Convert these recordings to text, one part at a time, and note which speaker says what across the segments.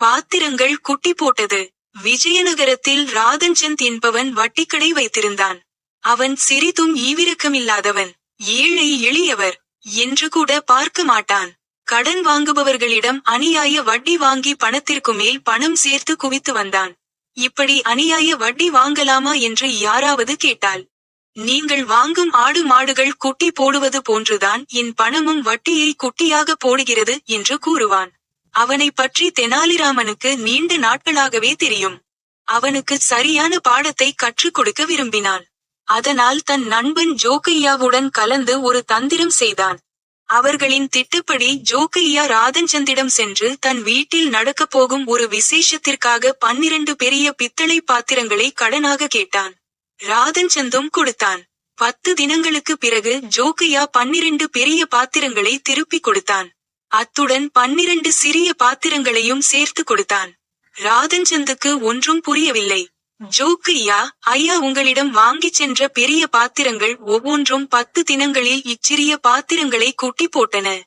Speaker 1: பாத்திரங்கள் குட்டி போட்டது. விஜயநகரத்தில் ராதன்சந்த் என்பவன் வட்டிக்கடை வைத்திருந்தான். அவன் சிறிதும் ஈவிரக்கமில்லாதவன். ஏழை எளியவர் என்று கூட பார்க்க மாட்டான். கடன் வாங்குபவர்களிடம் அநியாய வட்டி வாங்கி பணத்திற்கு மேல் பணம் சேர்த்து குவித்து வந்தான். இப்படி அநியாய வட்டி வாங்கலாமா என்று யாராவது கேட்டால் நீங்கள் வாங்கும் ஆடு மாடுகள் குட்டி போடுவது போன்றுதான் என் பணமும் வட்டியை குட்டியாக போடுகிறது என்று கூறுவான். அவனை பற்றி தெனாலிராமனுக்கு நீண்ட நாட்களாகவே தெரியும். அவனுக்கு சரியான பாடத்தை கற்றுக் கொடுக்க விரும்பினான். அதனால் தன் நண்பன் ஜோக்கையாவுடன் கலந்து ஒரு தந்திரம் செய்தான். அவர்களின் திட்டப்படி ஜோக்கையா ராதஞ்சந்திடம் சென்று தன் வீட்டில் நடக்கப் போகும் ஒரு விசேஷத்திற்காக பன்னிரண்டு பெரிய பித்தளை பாத்திரங்களை கடனாக கேட்டான். ராதஞ்சந்தும் கொடுத்தான். பத்து தினங்களுக்கு பிறகு ஜோக்கையா பன்னிரண்டு பெரிய பாத்திரங்களை திருப்பிக் கொடுத்தான். அத்துடன் பன்னிரண்டு சிறிய பாத்திரங்களையும் சேர்த்து கொடுத்தான். ராதஞ்சந்துக்கு ஒன்றும் புரியவில்லை. ஜோக்கு ஐயா ஐயா உங்களிடம் வாங்கிச் சென்ற பெரிய பாத்திரங்கள் ஒவ்வொன்றும் பத்து தினங்களில் இச்சிறிய பாத்திரங்களை குட்டி போட்டன.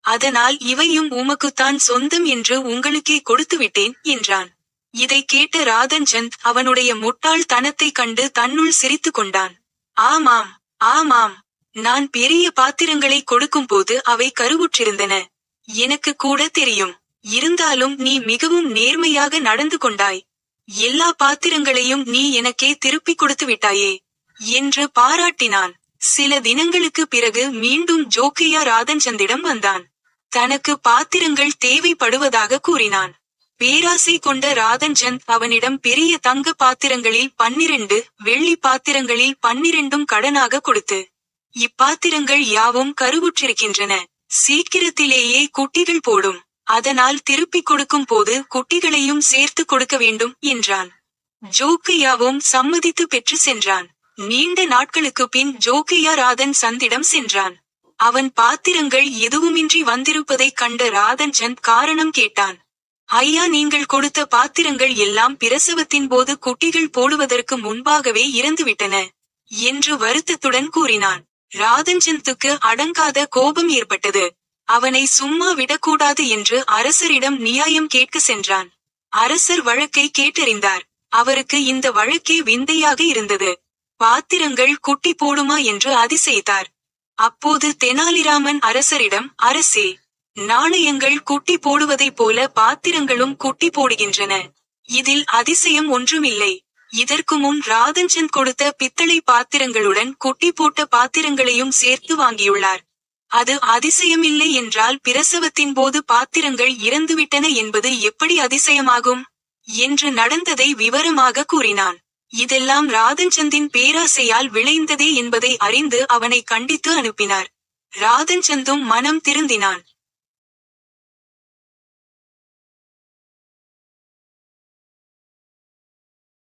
Speaker 1: அதனால் இவையும் உமக்குத்தான் சொந்தம் என்று உங்களுக்கே கொடுத்து விட்டேன் என்றான். இதை கேட்ட ராதன்சந்த் அவனுடைய முட்டாள் தனத்தை கண்டு தன்னுள் சிரித்துக் கொண்டான். ஆமாம் ஆமாம். நான் பெரிய பாத்திரங்களை கொடுக்கும்போது அவை கருவுற்றிருந்தன. எனக்கு கூட தெரியும். இருந்தாலும் நீ மிகவும் நேர்மையாக நடந்து கொண்டாய். எல்லா பாத்திரங்களையும் நீ எனக்கே திருப்பிக் கொடுத்து விட்டாயே என்று பாராட்டினான். சில தினங்களுக்கு பிறகு மீண்டும் ஜோக்கையா ராதன்சந்திடம் வந்தான். தனக்கு பாத்திரங்கள் தேவைப்படுவதாக கூறினான். பேராசை கொண்ட ராதன்சந்த் அவனிடம் பெரிய தங்க பாத்திரங்களில் பன்னிரண்டு வெள்ளி பாத்திரங்களில் பன்னிரண்டும் கடனாக கொடுத்து இப்பாத்திரங்கள் யாவும் கருவுற்றிருக்கின்றன. சீக்கிரத்திலேயே குட்டிகள் போடும். அதனால் திருப்பிக் கொடுக்கும் போது குட்டிகளையும் சேர்த்து கொடுக்க வேண்டும் என்றான். ஜோக்கையாவும் சம்மதித்து பெற்று சென்றான். நீண்ட நாட்களுக்கு பின் ஜோக்கையா ராதன் சந்திடம் சென்றான். அவன் பாத்திரங்கள் எதுவுமின்றி வந்திருப்பதைக் கண்ட ராதன் சந்த் காரணம் கேட்டான். ஐயா நீங்கள் கொடுத்த பாத்திரங்கள் எல்லாம் பிரசவத்தின் போது குட்டிகள் போடுவதற்கு முன்பாகவே இறந்துவிட்டன என்று வருத்தத்துடன் கூறினான். ராதஞ்சந்துக்கு அடங்காத கோபம் ஏற்பட்டது. அவனை சும்மா விடக்கூடாது என்று அரசரிடம் நியாயம் கேட்க சென்றான். அரசர் வழக்கை கேட்டறிந்தார். அவருக்கு இந்த வழக்கே விந்தையாக இருந்தது. பாத்திரங்கள் குட்டி போடுமா என்று அதிசயித்தார். அப்போது தெனாலிராமன் அரசரிடம் அரசே நாணயங்கள் குட்டி போடுவதைப் போல பாத்திரங்களும் குட்டி போடுகின்றன. இதில் அதிசயம் ஒன்றுமில்லை. இதற்கு முன் ராதன்சந்த் கொடுத்த பித்தளை பாத்திரங்களுடன் குட்டி போட்ட பாத்திரங்களையும் சேர்த்து வாங்கியுள்ளார். அது அதிசயமில்லை என்றால் பிரசவத்தின் போது பாத்திரங்கள் இறந்துவிட்டன என்பது எப்படி அதிசயமாகும்? என்று நடந்ததை விவரமாக கூறினான். இதெல்லாம் ராதன்சந்தின் பேராசையால் விளைந்ததே என்பதை அறிந்து அவனை கண்டித்து அனுப்பினார். ராதன்சந்தும் மனம் திருந்தினான்.